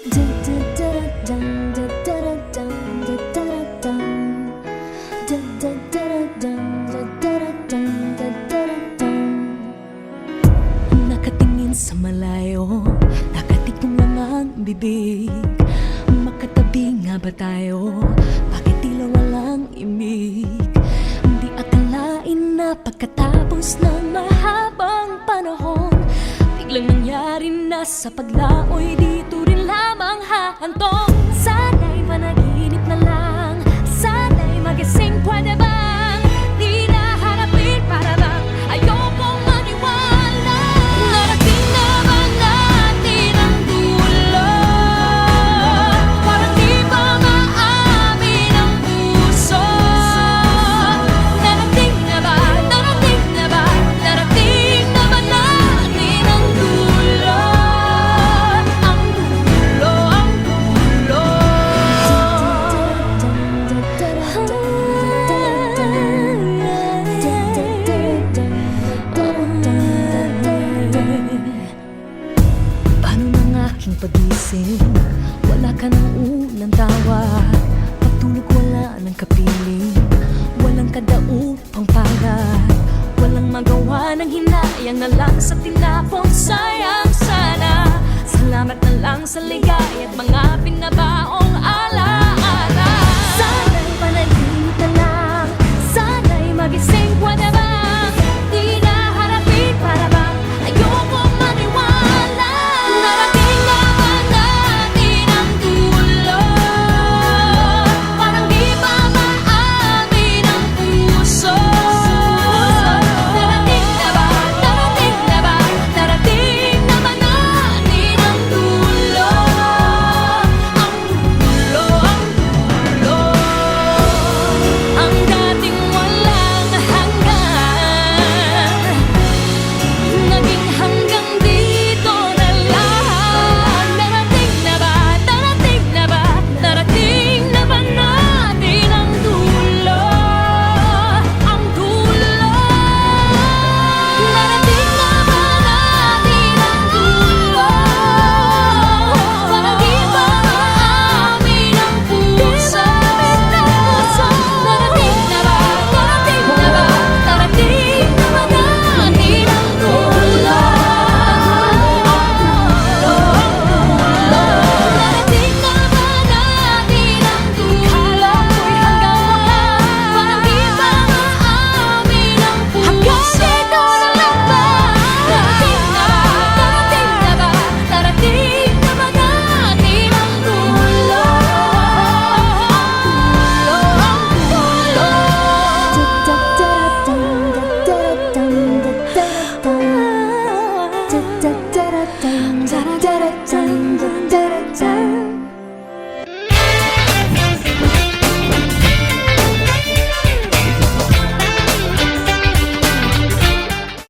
Nakatingin sa malayo Nakatikom lang ang bibig Makatabi nga ba tayo? Bakit tila walang imig? Hindi akalain na pagkatapos ng mahabang panahon Biglang nangyari na sa paglaoy dito lamang haantong gising Wala ka ng unang tawa. Pagtulog wala ng kapiling Walang kadaupang para Walang magawa ng hinayang na lang sa tinapong sayang sana. Salamat na lang sa ligay at mga pinabaon. Things.